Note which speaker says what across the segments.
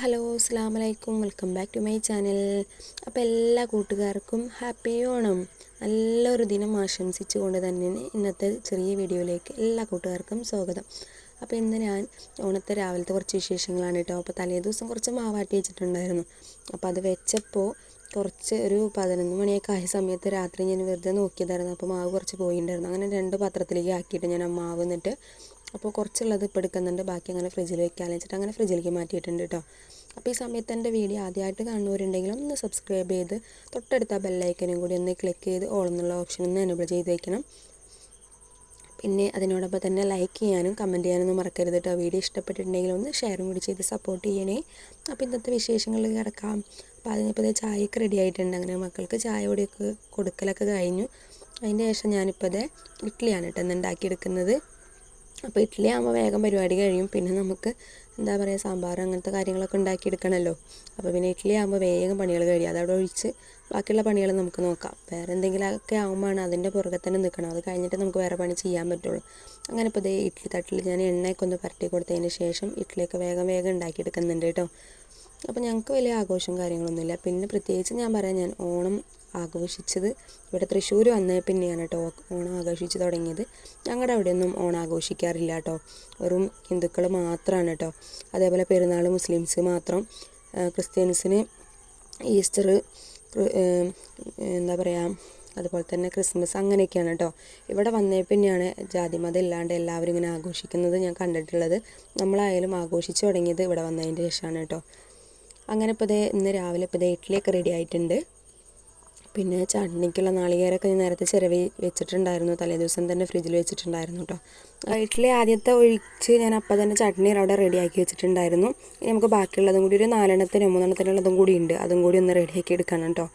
Speaker 1: Hello അസ്സാം വലൈക്കും welcome back to my channel. അപ്പോൾ എല്ലാ കൂട്ടുകാർക്കും ഹാപ്പി ഓണം. നല്ലൊരു ദിനം ആശംസിച്ചുകൊണ്ട് തന്നെ ഇന്നത്തെ ചെറിയ വീഡിയോയിലേക്ക് എല്ലാ കൂട്ടുകാർക്കും സ്വാഗതം. അപ്പോൾ ഇന്ന് ഞാൻ ഓണത്തെ രാവിലത്തെ കുറച്ച് വിശേഷങ്ങളാണ് കേട്ടോ. അപ്പോൾ തലേ ദിവസം കുറച്ച് മാവാട്ടി വെച്ചിട്ടുണ്ടായിരുന്നു. അപ്പോൾ അത് വെച്ചപ്പോൾ കുറച്ച് ഒരു പതിനൊന്ന് മണിയൊക്കെ ആയ സമയത്ത് രാത്രി ഞാൻ വെറുതെ നോക്കിയതായിരുന്നു. അപ്പോൾ മാവ് കുറച്ച് പോയിട്ടുണ്ടായിരുന്നു അങ്ങനെ രണ്ട് പാത്രത്തിലേക്ക് ആക്കിയിട്ട് ഞാൻ ആ മാവ് എന്നിട്ട് അപ്പോൾ കുറച്ചുള്ളത് ഇപ്പോൾ എടുക്കുന്നുണ്ട്. ബാക്കി അങ്ങനെ ഫ്രിഡ്ജിൽ വെക്കാമെന്ന് വെച്ചിട്ട് അങ്ങനെ ഫ്രിഡ്ജിലേക്ക് മാറ്റിയിട്ടുണ്ട് കേട്ടോ അപ്പോൾ ഈ സമയത്ത് എന്റെ വീഡിയോ ആദ്യമായിട്ട് കാണുന്നവരുണ്ടെങ്കിൽ ഒന്ന് സബ്സ്ക്രൈബ് ചെയ്ത് തൊട്ടടുത്ത ബെല്ലൈക്കനും കൂടി ഒന്ന് ക്ലിക്ക് ചെയ്ത് ഓൾ എന്നുള്ള ഓപ്ഷൻ ഒന്ന് എനേബിൾ ചെയ്ത് വയ്ക്കണം പിന്നെ അതിനോടൊപ്പം തന്നെ ലൈക്ക് ചെയ്യാനും കമന്റ് ചെയ്യാനൊന്നും മറക്കരുത് കേട്ടോ വീഡിയോ ഇഷ്ടപ്പെട്ടിട്ടുണ്ടെങ്കിൽ ഒന്ന് ഷെയറും കൂടി ചെയ്ത് സപ്പോർട്ട് ചെയ്യണേ. അപ്പോൾ ഇന്നത്തെ വിശേഷങ്ങളിൽ കിടക്കാം. അപ്പോൾ അതിനിപ്പോൾ ചായയൊക്കെ റെഡി ആയിട്ടുണ്ട്. അങ്ങനെ മക്കൾക്ക് ചായ കൂടിയൊക്കെ കൊടുക്കലൊക്കെ കഴിഞ്ഞു. അതിന്റെ ശേഷം ഞാനിപ്പോൾ ഇഡ്ഡലിയാണ് കേട്ടോ ഇന്ന് ഉണ്ടാക്കിയെടുക്കുന്നത്. അപ്പോൾ ഇഡ്ഡലി ആകുമ്പോൾ വേഗം പരിപാടി കഴിയും. പിന്നെ നമുക്ക് എന്താ പറയുക സാമ്പാർ അങ്ങനത്തെ കാര്യങ്ങളൊക്കെ ഉണ്ടാക്കിയെടുക്കണമല്ലോ അപ്പോൾ പിന്നെ ഇഡ്ഡലി ആകുമ്പോൾ വേഗം പണികൾ കഴിയും. അതവിടെ ഒഴിച്ച് ബാക്കിയുള്ള പണികൾ നമുക്ക് നോക്കാം. വേറെ എന്തെങ്കിലുമൊക്കെ ആകുമ്പോഴാണ് അതിന്റെ പുറകെ തന്നെ നിൽക്കണം അത് കഴിഞ്ഞിട്ട് നമുക്ക് വേറെ പണി ചെയ്യാൻ പറ്റുള്ളൂ. അങ്ങനെ ഇപ്പോൾ ഇതേ ഇഡ്ഡലി തട്ടിൽ ഞാൻ എണ്ണയൊക്കെ ഒന്ന് പരട്ടി കൊടുത്തതിന് ശേഷം ഇഡ്ഡലിയൊക്കെ വേഗം വേഗം ഉണ്ടാക്കിയെടുക്കുന്നുണ്ട് കേട്ടോ. അപ്പോൾ ഞങ്ങൾക്ക് വലിയ ആഘോഷം കാര്യങ്ങളൊന്നുമില്ല. പിന്നെ പ്രത്യേകിച്ച് ഞാൻ പറയാം ഞാൻ ഓണം ആഘോഷിച്ചത് ഇവിടെ തൃശ്ശൂർ വന്ന പിന്നെയാണ് കേട്ടോ ഓണം ആഘോഷിച്ച് തുടങ്ങിയത്. ഞങ്ങളുടെ അവിടെയൊന്നും ഓണം ആഘോഷിക്കാറില്ല കേട്ടോ വെറും ഹിന്ദുക്കൾ മാത്രമാണ് കേട്ടോ അതേപോലെ പെരുന്നാൾ മുസ്ലിംസ് മാത്രം. ക്രിസ്ത്യൻസിന് ഈസ്റ്റർ എന്താ പറയുക അതുപോലെ തന്നെ ക്രിസ്മസ് അങ്ങനെയൊക്കെയാണ് കേട്ടോ ഇവിടെ വന്നേ പിന്നെയാണ് ജാതിമതം ഇല്ലാണ്ട് എല്ലാവരും ഇങ്ങനെ ആഘോഷിക്കുന്നത് ഞാൻ കണ്ടിട്ടുള്ളത്. നമ്മളായാലും ആഘോഷിച്ച് തുടങ്ങിയത് ഇവിടെ വന്നതിന്റെ ശേഷമാണ് കേട്ടോ അങ്ങനെ ഇപ്പോൾ ഇതേ ഇന്ന് രാവിലെ ഇപ്പോൾ ഇതേ ഇഡ്ഡലിയൊക്കെ റെഡി ആയിട്ടുണ്ട്. പിന്നെ ചട്നിക്കുള്ള നാളികേരമൊക്കെ ഞാൻ നേരത്തെ ചിരവി വെച്ചിട്ടുണ്ടായിരുന്നു. തലേ ദിവസം തന്നെ ഫ്രിഡ്ജിൽ വെച്ചിട്ടുണ്ടായിരുന്നു കേട്ടോ ഇഡ്ഡലി ആദ്യത്തെ ഒഴിച്ച് ഞാൻ അപ്പം തന്നെ ചട്നി അവിടെ റെഡിയാക്കി വെച്ചിട്ടുണ്ടായിരുന്നു. ഇനി നമുക്ക് ബാക്കിയുള്ളതും കൂടി ഒരു നാലെണ്ണത്തിനോ മൂന്നെണ്ണത്തിനുള്ളതും കൂടി ഉണ്ട്. അതും കൂടി ഒന്ന് റെഡിയാക്കി എടുക്കണം കേട്ടോ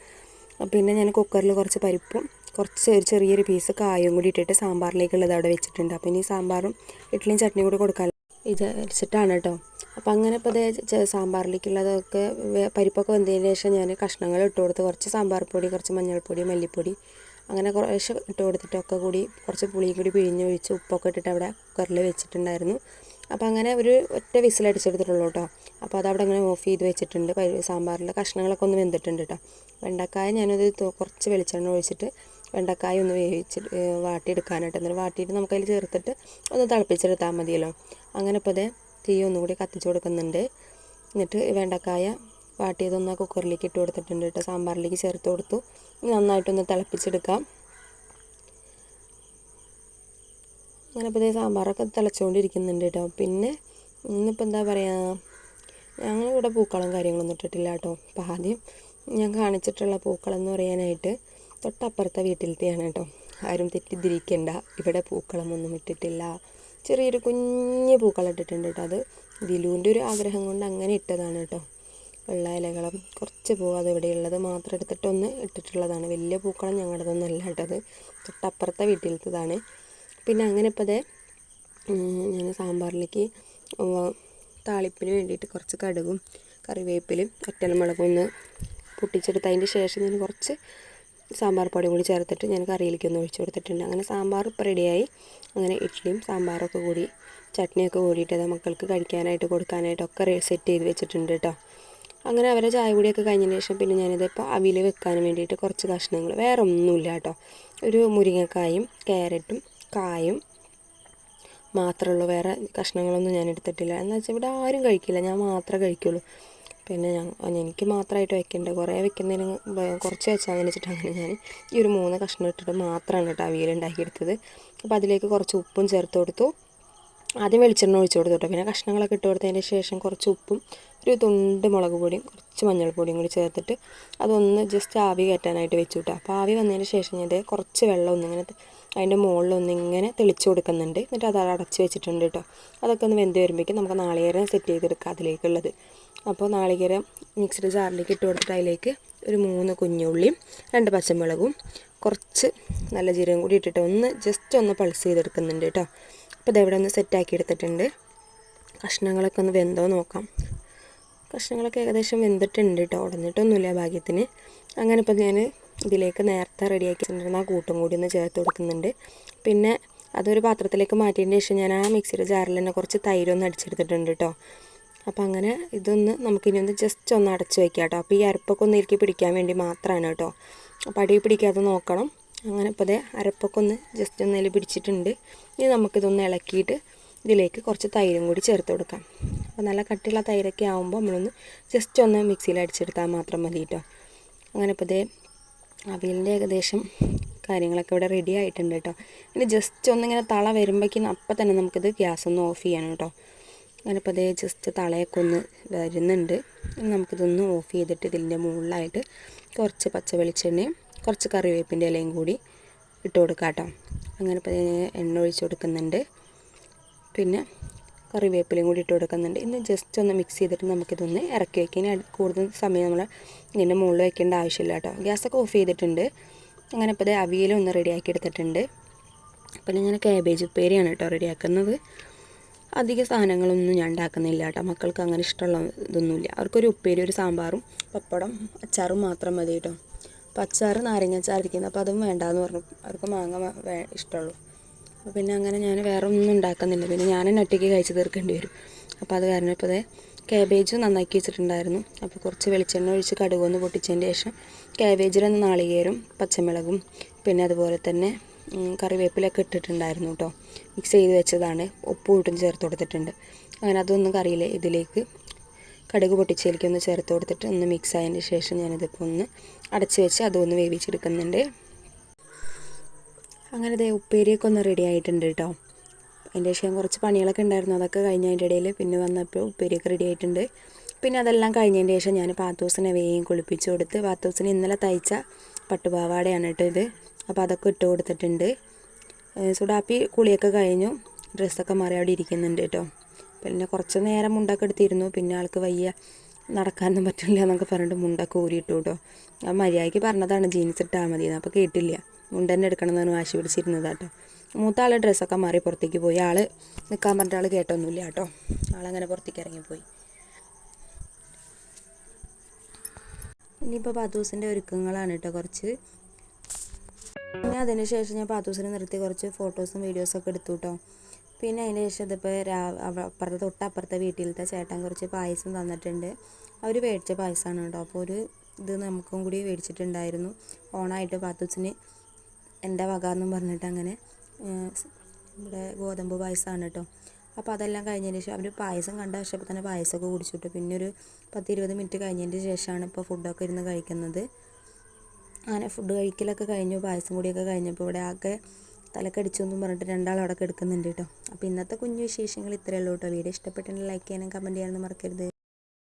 Speaker 1: പിന്നെ ഞാൻ കുക്കറിൽ കുറച്ച് പരിപ്പും കുറച്ച് ഒരു ചെറിയൊരു പീസ് കായും കൂടി ഇട്ടിട്ട് സാമ്പാറിലേക്കുള്ളത് അവിടെ വെച്ചിട്ടുണ്ട്. അപ്പോൾ ഇനി സാമ്പാറും ഇഡ്ഡലിയും ചട്നിയും കൂടി കൊടുക്കാൻ വിചാരിച്ചിട്ടാണ് കേട്ടോ അപ്പം അങ്ങനെ ഇപ്പോൾ ഇത് സാമ്പാറിലേക്കുള്ളതൊക്കെ പരിപ്പൊക്കെ വെന്തതിന് ശേഷം ഞാൻ കഷ്ണങ്ങൾ ഇട്ട് കൊടുത്ത് കുറച്ച് സാമ്പാർ പൊടി കുറച്ച് മഞ്ഞൾപ്പൊടി മല്ലിപ്പൊടി അങ്ങനെ കുറേശ്ശെ ഇട്ട് കൊടുത്തിട്ടൊക്കെ കൂടി കുറച്ച് പുളിയും കൂടി പിഴിഞ്ഞൊഴിച്ച് ഉപ്പൊക്കെ ഇട്ടിട്ട് അവിടെ കുക്കറിൽ വെച്ചിട്ടുണ്ടായിരുന്നു. അപ്പോൾ അങ്ങനെ ഒരു ഒറ്റ വിസിലടിച്ചെടുത്തിട്ടുള്ളൂ കേട്ടോ അപ്പോൾ അതവിടെ അങ്ങനെ ഓഫ് ചെയ്ത് വെച്ചിട്ടുണ്ട്. സാമ്പാറിന്റെ കഷ്ണങ്ങളൊക്കെ ഒന്ന് വെന്തിട്ടുണ്ട് കേട്ടോ വെണ്ടക്കായ ഞാനത് കുറച്ച് വെളിച്ചെണ്ണ ഒഴിച്ചിട്ട് വെണ്ടക്കായ ഒന്ന് വേവിച്ച് വാട്ടിയെടുക്കാനായിട്ട്. എന്നിട്ട് വാട്ടിയിട്ട് നമുക്കതിൽ ചേർത്തിട്ട് ഒന്ന് തിളപ്പിച്ചെടുത്താൽ മതിയല്ലോ. അങ്ങനെ ഇപ്പോൾ അതേ തീ ഒന്നുകൂടി കത്തിച്ച് കൊടുക്കുന്നുണ്ട്. എന്നിട്ട് വെണ്ടക്കായ വാട്ടിയതൊന്ന് ആ കുക്കറിലേക്ക് ഇട്ട് കൊടുത്തിട്ടുണ്ട് കേട്ടോ. സാമ്പാറിലേക്ക് ചേർത്ത് കൊടുത്തു. നന്നായിട്ടൊന്ന് തിളപ്പിച്ചെടുക്കാം. അങ്ങനെ ഇപ്പോൾ സാമ്പാറൊക്കെ തിളച്ചുകൊണ്ടിരിക്കുന്നുണ്ട് കേട്ടോ. പിന്നെ ഇന്നിപ്പോൾ എന്താ പറയുക ഞങ്ങളിവിടെ പൂക്കളം കാര്യങ്ങളൊന്നും ഇട്ടിട്ടില്ല കേട്ടോ. അപ്പോൾ ആദ്യം ഞാൻ കാണിച്ചിട്ടുള്ള പൂക്കളെന്ന് പറയാനായിട്ട് തൊട്ടപ്പുറത്തെ വീട്ടിലത്തെയാണ് കേട്ടോ. ആരും തെറ്റിദ്ധരിക്കേണ്ട. ഇവിടെ പൂക്കളമൊന്നും ഇട്ടിട്ടില്ല. ചെറിയൊരു കുഞ്ഞ് പൂക്കളിട്ടിട്ടുണ്ട് കേട്ടോ അത്. ദിലുവിന്റെ ഒരു ആഗ്രഹം കൊണ്ട് അങ്ങനെ ഇട്ടതാണ് കേട്ടോ വെള്ള ഇലകളും കുറച്ച് പൂ അത് ഇവിടെയുള്ളത് മാത്രം എടുത്തിട്ടൊന്ന് ഇട്ടിട്ടുള്ളതാണ്. വലിയ പൂക്കളം ഞങ്ങളുടെതൊന്നല്ല കേട്ടത് തൊട്ടപ്പുറത്തെ വീട്ടിലത്തതാണ്. പിന്നെ അങ്ങനെ ഇപ്പോൾ അതേ ഞാൻ സാമ്പാറിലേക്ക് താളിപ്പിന് വേണ്ടിയിട്ട് കുറച്ച് കടുകും കറിവേപ്പിലും ഒറ്റൽമുളകും ഒന്ന് പൊട്ടിച്ചെടുത്തതിന്റെ ശേഷം ഞാൻ കുറച്ച് സാമ്പാർ പൊടി കൂടി ചേർത്തിട്ട് ഞാൻ കറിയിലേക്ക് ഒന്ന് ഒഴിച്ച് കൊടുത്തിട്ടുണ്ട്. അങ്ങനെ സാമ്പാർ ഇപ്പം റെഡിയായി. അങ്ങനെ ഇഡ്ഡലിയും സാമ്പാറൊക്കെ കൂടി ചട്നിയൊക്കെ കൂടിയിട്ട് മക്കൾക്ക് കഴിക്കാനായിട്ട് കൊടുക്കാനായിട്ടൊക്കെ സെറ്റ് ചെയ്ത് വെച്ചിട്ടുണ്ട് കേട്ടോ അങ്ങനെ അവരെ ചായ കൂടിയൊക്കെ കഴിഞ്ഞതിന് ശേഷം പിന്നെ ഞാനിതിപ്പോൾ അവിൽ വെക്കാൻ വേണ്ടിയിട്ട് കുറച്ച് കഷ്ണങ്ങൾ വേറെ ഒന്നുമില്ല കേട്ടോ ഒരു മുരിങ്ങക്കായും ക്യാരറ്റും കായും മാത്രമുള്ളൂ വേറെ കഷ്ണങ്ങളൊന്നും ഞാൻ എടുത്തിട്ടില്ല. എന്ന് വെച്ചാൽ ഇവിടെ ആരും കഴിക്കില്ല. ഞാൻ മാത്രമേ കഴിക്കുള്ളൂ. പിന്നെ ഞാൻ എനിക്ക് മാത്രമായിട്ട് വെക്കേണ്ട. കുറേ വെക്കുന്നതിന് കുറച്ച് വെച്ചാൽ വെച്ചിട്ട് അങ്ങനെ ഞാൻ ഈ ഒരു മൂന്ന് കഷ്ണം ഇട്ടിട്ട് മാത്രമാണ് കേട്ടോ അവിയൽ ഉണ്ടാക്കിയെടുത്തത്. അപ്പോൾ അതിലേക്ക് കുറച്ച് ഉപ്പും ചേർത്ത് കൊടുത്തു. ആദ്യം വെളിച്ചെണ്ണ ഒഴിച്ചു കൊടുത്തു കേട്ടോ. പിന്നെ കഷ്ണങ്ങളൊക്കെ ഇട്ട് കൊടുത്തതിന് ശേഷം കുറച്ച് ഉപ്പും ഒരു തുണ്ട് മുളക് പൊടിയും കുറച്ച് മഞ്ഞൾപ്പൊടിയും കൂടി ചേർത്തിട്ട് അതൊന്ന് ജസ്റ്റ് ആവി കയറ്റാനായിട്ട് വെച്ചു കേട്ടോ. അപ്പോൾ ആവി വന്നതിന് ശേഷം ഞാൻ കുറച്ച് വെള്ളം ഒന്നിങ്ങനെ അതിന്റെ മുകളിലൊന്നിങ്ങനെ തെളിച്ച് കൊടുക്കുന്നുണ്ട്. എന്നിട്ട് അത് അടച്ച് വെച്ചിട്ടുണ്ട് കേട്ടോ. അതൊക്കെ ഒന്ന് വെന്ത് വരുമ്പോഴേക്കും നമുക്ക് നാളികേരം സെറ്റ് ചെയ്തെടുക്കാം അതിലേക്കുള്ളത്. അപ്പോൾ നാളികേരം മിക്സിയുടെ ജാറിലേക്ക് ഇട്ട് കൊടുത്തിട്ട് അതിലേക്ക് ഒരു മൂന്ന് കുഞ്ഞുള്ളിയും രണ്ട് പച്ചമുളകും കുറച്ച് നല്ല ജീരകം കൂടി ഇട്ടിട്ട് ഒന്ന് ജസ്റ്റ് ഒന്ന് പൾസ് ചെയ്തെടുക്കുന്നുണ്ട് കേട്ടോ. അപ്പോൾ ഇതെവിടെ ഒന്ന് സെറ്റാക്കി എടുത്തിട്ടുണ്ട്. കഷ്ണങ്ങളൊക്കെ ഒന്ന് വെന്തോ നോക്കാം. കഷ്ണങ്ങളൊക്കെ ഏകദേശം വെന്തിട്ടുണ്ട് കേട്ടോ. ഉടഞ്ഞിട്ടൊന്നുമില്ല ഭാഗ്യത്തിന്. അങ്ങനെ ഇപ്പോൾ ഞാൻ ഇതിലേക്ക് നേരത്തെ റെഡിയാക്കി വെച്ചിട്ടുണ്ടെങ്കിൽ ആ കൂട്ടും കൂടി ഒന്ന് ചേർത്ത് കൊടുക്കുന്നുണ്ട്. പിന്നെ അതൊരു പാത്രത്തിലേക്ക് മാറ്റിയതിന് ശേഷം ഞാൻ ആ മിക്സിയുടെ ജാറിൽ തന്നെ കുറച്ച് തൈരൊന്ന് അടിച്ചെടുത്തിട്ടുണ്ട് കേട്ടോ അപ്പം അങ്ങനെ ഇതൊന്ന് നമുക്കിനി ഒന്ന് ജസ്റ്റ് ഒന്ന് അടച്ച് വയ്ക്കാം കേട്ടോ അപ്പോൾ ഈ അരപ്പൊക്കെ ഒന്ന് ഇരിക്കി പിടിക്കാൻ വേണ്ടി മാത്രമാണ് കേട്ടോ അപ്പോൾ അടി പിടിക്കാതെ നോക്കണം. അങ്ങനെ ഇപ്പോൾ അതേ അരപ്പൊക്കെ ഒന്ന് ജസ്റ്റ് ഒന്ന് അതിൽ പിടിച്ചിട്ടുണ്ട്. ഇനി നമുക്കിതൊന്ന് ഇളക്കിയിട്ട് ഇതിലേക്ക് കുറച്ച് തൈരും കൂടി ചേർത്ത് കൊടുക്കാം. അപ്പോൾ നല്ല കട്ടിയുള്ള തൈരൊക്കെ ആകുമ്പോൾ നമ്മളൊന്ന് ജസ്റ്റ് ഒന്ന് മിക്സിയിൽ അടിച്ചെടുത്താൽ മാത്രം മതി കേട്ടോ അങ്ങനെ ഇപ്പോൾ ഇതേ അവിയലിന്റെ ഏകദേശം കാര്യങ്ങളൊക്കെ ഇവിടെ റെഡി ആയിട്ടുണ്ട് കേട്ടോ. ഇനി ജസ്റ്റ് ഒന്നിങ്ങനെ തള വരുമ്പോഴേക്കും അപ്പം തന്നെ നമുക്കിത് ഗ്യാസ് ഒന്ന് ഓഫ് ചെയ്യണം കേട്ടോ. അങ്ങനെ ഇപ്പോൾ അതേ ജസ്റ്റ് തളയൊക്കെ ഒന്ന് വരുന്നുണ്ട്. ഇനി നമുക്കിതൊന്ന് ഓഫ് ചെയ്തിട്ട് ഇതിന്റെ മുകളിലായിട്ട് കുറച്ച് പച്ച വെളിച്ചെണ്ണയും കുറച്ച് കറിവേപ്പിന്റെ ഇലയും കൂടി ഇട്ട് കൊടുക്കാം കേട്ടോ. അങ്ങനെ ഇപ്പോൾ എണ്ണ ഒഴിച്ച് കൊടുക്കുന്നുണ്ട്. പിന്നെ കറിവേപ്പിലയും കൂടി ഇട്ട് കൊടുക്കുന്നുണ്ട്. ഇന്ന് ജസ്റ്റ് ഒന്ന് മിക്സ് ചെയ്തിട്ട് നമുക്കിതൊന്ന് ഇറക്കി വയ്ക്കാൻ കൂടുതൽ സമയം നമ്മൾ ഇതിന്റെ മുകളിൽ വയ്ക്കേണ്ട ആവശ്യമില്ല കേട്ടോ. ഗ്യാസൊക്കെ ഓഫ് ചെയ്തിട്ടുണ്ട്. അങ്ങനെ ഇപ്പോൾ ഇത് അവിയലും ഒന്ന് റെഡിയാക്കി എടുത്തിട്ടുണ്ട്. പിന്നെ ഞാൻ കാബേജ് ഉപ്പേരിയാണ് കേട്ടോ റെഡിയാക്കുന്നത് അധിക സാധനങ്ങളൊന്നും ഞാൻ ഉണ്ടാക്കുന്നില്ല കേട്ടോ. മക്കൾക്ക് അങ്ങനെ ഇഷ്ടമുള്ള ഇതൊന്നുമില്ല. അവർക്കൊരു ഉപ്പേരി ഒരു സാമ്പാറും പപ്പടം അച്ചാറും മാത്രം മതി കേട്ടോ. അപ്പോൾ അച്ചാറ് നാരങ്ങ അച്ചാറിരിക്കുന്നത് അപ്പോൾ അതും വേണ്ടാന്ന് പറഞ്ഞു. അവർക്ക് മാങ്ങ ഇഷ്ടമുള്ളൂ. അപ്പോൾ പിന്നെ അങ്ങനെ ഞാൻ വേറെ ഒന്നും ഉണ്ടാക്കുന്നില്ല. പിന്നെ ഞാൻ തന്നെ ഒറ്റയ്ക്ക് കഴിച്ച് തീർക്കേണ്ടി വരും. അപ്പോൾ അത് കാരണം ഇപ്പോൾ അതേ കാബേജ് നന്നാക്കി വെച്ചിട്ടുണ്ടായിരുന്നു. അപ്പോൾ കുറച്ച് വെളിച്ചെണ്ണ ഒഴിച്ച് കടുകൊന്ന് പൊട്ടിച്ചതിന് ശേഷം കാബേജിലൊന്ന് നാളികേരും പച്ചമുളകും പിന്നെ അതുപോലെ തന്നെ കറിവേപ്പിലൊക്കെ ഇട്ടിട്ടുണ്ടായിരുന്നു കേട്ടോ മിക്സ് ചെയ്ത് വെച്ചതാണ്. ഉപ്പ് ഇട്ടും ചേർത്ത് കൊടുത്തിട്ടുണ്ട്. അങ്ങനെ അതൊന്നും കറിയില്ല ഇതിലേക്ക് കടുക് പൊട്ടിച്ചതിലേക്ക് ഒന്ന് ചേർത്ത് കൊടുത്തിട്ട് ഒന്ന് മിക്സ് ആയതിന് ശേഷം ഞാനിതിപ്പോൾ ഒന്ന് അടച്ച് വെച്ച് അതൊന്ന് വേവിച്ചെടുക്കുന്നുണ്ട്. അങ്ങനെ ദേ ഉപ്പേരിയൊക്കെ ഒന്ന് റെഡി ആയിട്ടുണ്ട് കേട്ടോ അതിന്റെ ശേഷം കുറച്ച് പണികളൊക്കെ ഉണ്ടായിരുന്നു. അതൊക്കെ കഴിഞ്ഞതിന്റെ ഇടയിൽ പിന്നെ വന്നപ്പോൾ ഉപ്പേരിയൊക്കെ റെഡി ആയിട്ടുണ്ട്. പിന്നെ അതെല്ലാം കഴിഞ്ഞതിന്റെ ശേഷം ഞാൻ പാത്തൂസിനെ വേഗം കുളിപ്പിച്ച് കൊടുത്ത് പാത്തൂസിന് ഇന്നലെ തയ്ച്ച പട്ടുപാവാടയാണ് കേട്ടോ ഇത്. അപ്പോൾ അതൊക്കെ ഇട്ട് കൊടുത്തിട്ടുണ്ട്. സുഡാപ്പി കുളിയൊക്കെ കഴിഞ്ഞു. ഡ്രസ്സൊക്കെ മാറി അവിടെ ഇരിക്കുന്നുണ്ട് കേട്ടോ പിന്നെ കുറച്ച് നേരം മുണ്ടൊക്കെ എടുത്തിരുന്നു. പിന്നെ ആൾക്ക് വയ്യ നടക്കാനൊന്നും പറ്റില്ല എന്നൊക്കെ പറഞ്ഞിട്ട് മുണ്ടൊക്കെ ഊരിയിട്ടു കേട്ടോ മര്യാദയ്ക്ക് പറഞ്ഞതാണ് ജീൻസ് ഇട്ടാൽ മതി അപ്പോൾ കേട്ടില്ല. മുണ്ടന്നെ എടുക്കണം എന്നാണ് വാശി പിടിച്ചിരുന്നത് കേട്ടോ. മൂത്ത ആൾ ഡ്രസ്സൊക്കെ മാറി പുറത്തേക്ക് പോയി. ആൾ നിൽക്കാൻ പറഞ്ഞിട്ട് ആൾ കേട്ടൊന്നുമില്ല കേട്ടോ. ആളങ്ങനെ പുറത്തേക്ക് ഇറങ്ങിപ്പോയി. ഇനിയിപ്പോൾ പാത്തൂസിന്റെ ഒരുക്കങ്ങളാണ് കേട്ടോ കുറച്ച്. പിന്നെ അതിന് ശേഷം ഞാൻ പാത്തൂസിനെ നിർത്തി കുറച്ച് ഫോട്ടോസും വീഡിയോസും ഒക്കെ എടുത്തു കേട്ടോ. പിന്നെ അതിന് ശേഷം ഇതിപ്പോൾ അപ്പുറത്തെ തൊട്ടപ്പുറത്തെ വീട്ടിലത്തെ ചേട്ടൻ കുറച്ച് പായസം തന്നിട്ടുണ്ട്. അവർ മേടിച്ച പായസമാണ് കേട്ടോ. അപ്പോൾ ഒരു ഇത് നമുക്കും കൂടി മേടിച്ചിട്ടുണ്ടായിരുന്നു. ഓണായിട്ട് പാത്തൂസിന് എന്റെ വക എന്നും പറഞ്ഞിട്ട് അങ്ങനെ ഇവിടെ ഗോതമ്പ് പായസമാണ് കേട്ടോ അപ്പോൾ അതെല്ലാം കഴിഞ്ഞതിന് ശേഷം അവർ പായസം കണ്ട ശേഷം തന്നെ പായസമൊക്കെ കുടിച്ചിട്ട്. പിന്നെ ഒരു പത്ത് ഇരുപത് മിനിറ്റ് കഴിഞ്ഞതിന് ശേഷമാണ് ഇപ്പോൾ ഫുഡൊക്കെ ഇരുന്ന് കഴിക്കുന്നത്. അങ്ങനെ ഫുഡ് കഴിക്കലൊക്കെ കഴിഞ്ഞു പായസം കൂടിയൊക്കെ കഴിഞ്ഞപ്പോൾ ഇവിടെ ആകെ തലക്കടിച്ചു എന്നും പറഞ്ഞിട്ട് രണ്ടാൾ അവിടെ കിടക്കുന്നുണ്ട് കേട്ടോ അപ്പോൾ ഇന്നത്തെ കുഞ്ഞു വിശേഷങ്ങൾ ഇത്രയേ ഉള്ളൂ കേട്ടോ വീഡിയോ ഇഷ്ടപ്പെട്ടെങ്കിൽ ലൈക്ക് ചെയ്യാനും കമന്റ് ചെയ്യാനൊന്നും മറക്കരുത്.